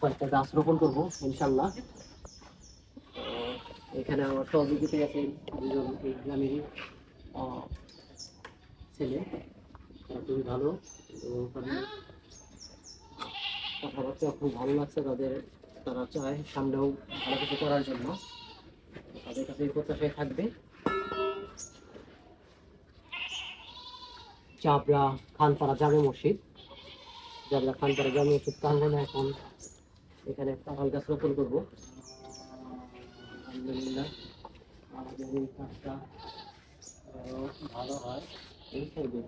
কয়েকটা গাছ রোপণ করব, ইনশাল্লাহ। এখানে আমার সহযোগিতা আছে দুজন এই ছেলে। খুবই ভালো। কথাবার্তা খুব ভালো লাগছে, তাদের তারা চায় সামনেও ভালো কিছু করার জন্য। তাদের কাছে এই প্রত্যাশায় থাকবে। চাপড়া খানপাড়া জামে মসজিদ। চাপড়া খানপাড়া জামে মসজিদ প্রাঙ্গনে এখন। এখানে কাঁঠাল গাছ রোপণ করব। আলহামদুলিল্লাহ। আমাদের এই কাজটা ভালো হয়। এই সাইডে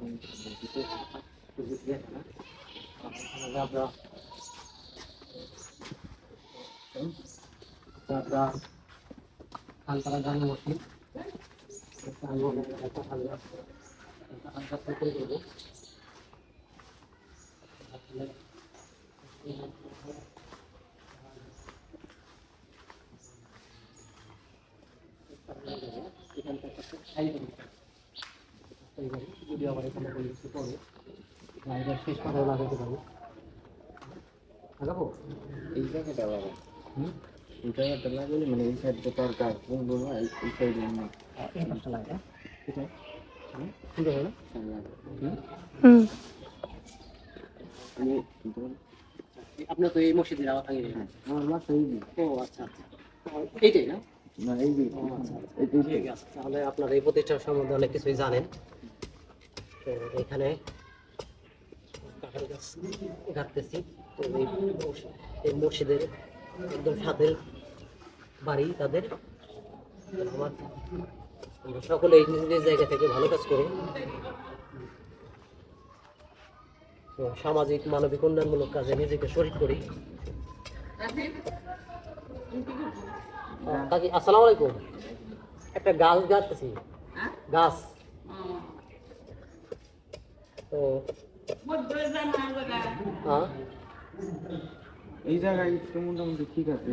আমরা চাপড়া খানপাড়া জামে মসজিদ। প্রাঙ্গনে কাঁঠাল গাছ কাঁঠাল গাছ রোপণ করব। যদি আবার এখানে কোনো কিছু করে গাড়িটা শেষ কথাও লাগাতে পারব লাগাবো এই জায়গাটা লাগা হুম। এই জায়গাটা লাগালে মানে এই সাইডটা তো আর গাছ বুনবো না এই সাইডে না আপনার তো এই মসজিদের আমার বাসা ও আচ্ছা আচ্ছা এইটাই না আচ্ছা আচ্ছা। তাহলে আপনার এই প্রতিষ্ঠান সম্বন্ধে অনেক কিছুই জানেন। তো এখানে কাঁঠাল গাছ তো এই মস- মসজিদের একদম সাথের বাড়ি তাদের। আমার আমরা সকলে এই নিজ নিজ জায়গা থেকে ভালো কাজ করি। তো সামাজিক মানবিক উন্নয়নমূলক কাজে নিজেকে শরীর করি। কাকি আসসালামু আলাইকুম। একটা গাছ গাছতেছি। গাছ। তো হ্যাঁ? এই জায়গায় একটু মোটামুটি ঠিক আছে।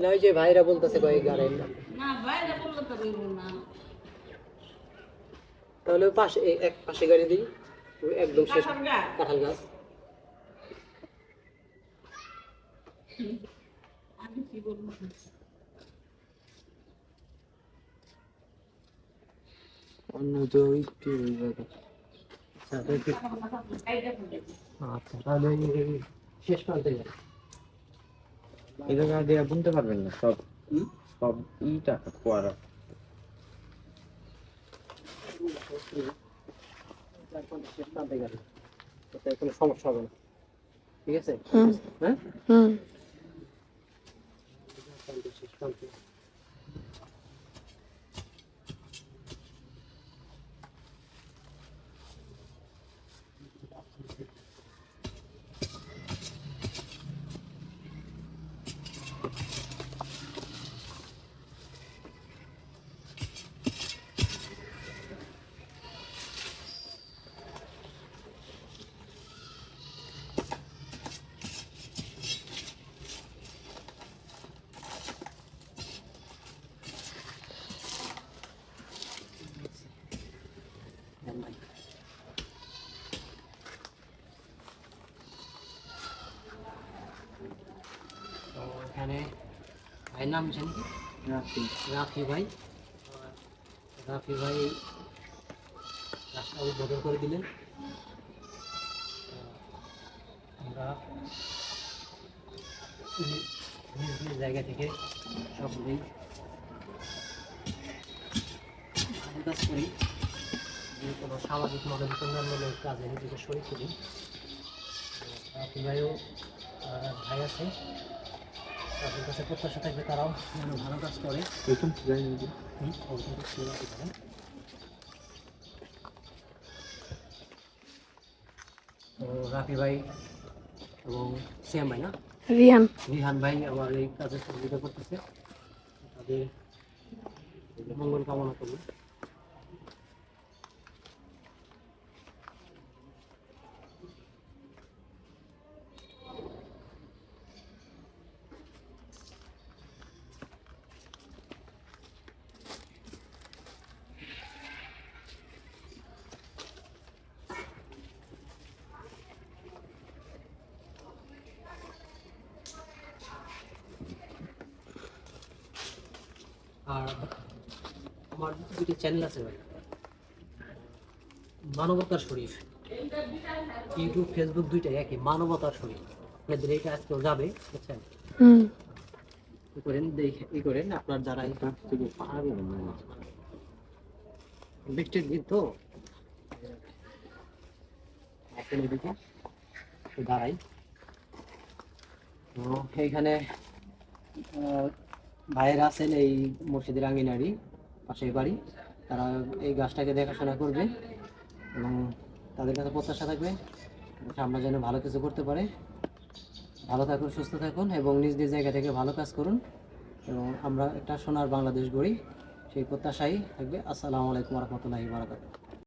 না ওই যে ভাইরা বলতেছে কয়েক গাড়ি। তাহলে ওই পাশে এক পাশে গাড়ি দিই। একদম শেষ। কাঁঠাল গাছ। তো একটু ওই আচ্ছা তো একটু- আচ্ছা তাহলে এই- এই শেষ প্রান্তে যাই এই জায়গা দিয়ে বুনতে পারবেন না সব? সব ইটা কোয়ারা শেষ প্রান্তে গাড়ি কোনো সমস্যা হবে না। ঠিক আছে? হ্যাঁ? হুম। শেষ এখানে ভাইয়ের নাম জানি কি? রাখি রাফি ভাই। রাফি ভাই রাস্তা উদ্বোধন করে দিলেন। আমরা নিজ নিজ জায়গা থেকে সকলেই ভালো কাজ করি যে কোনো সামাজিক মানবিক উন্নয়নমূলক কাজে নিজেকে শরীর করি। রাফি ভাইও ভাই আছে। তাদের কাছে প্রত্যাশা থাকবে তারাও যেন ভালো কাজ করে। এরকম হুম, ওরকম কিছু রাখতে পারেন। তো রাফি ভাই এবং শ্যাম ভাই না? রিহান। রিহান ভাই আমার এই কাজে সহযোগিতা করতেছে। তাদের মঙ্গল কামনা করব আর আমার দুটি চ্যানেল আছে ভাই। মানবতার শরীর ইউটিউব ফেসবুক দুইটাই একই মানবতার শরীর আপনাদের এইটা আজকেও যাবে বুঝছেন? করেন? দেখে ই করেন? আপনার যারা। বৃষ্টির দিন তো? এদিকে দাঁড়াই। তো এইখানে ভাইয়েরা আছেন এই মসজিদের আঙ্গিনারি পাশের বাড়ি। তারা এই গাছটাকে দেখাশোনা করবে এবং তাদের কাছে প্রত্যাশা থাকবে আমরা যেন ভালো কিছু করতে পারে। ভালো থাকুন, সুস্থ থাকুন এবং নিজ নিজ জায়গা থেকে ভালো কাজ করুন এবং আমরা একটা সোনার বাংলাদেশ গড়ি। সেই প্রত্যাশাই থাকবে। আসসালামু আলাইকুম রহমতুল্লাহি বারাকাতুহু।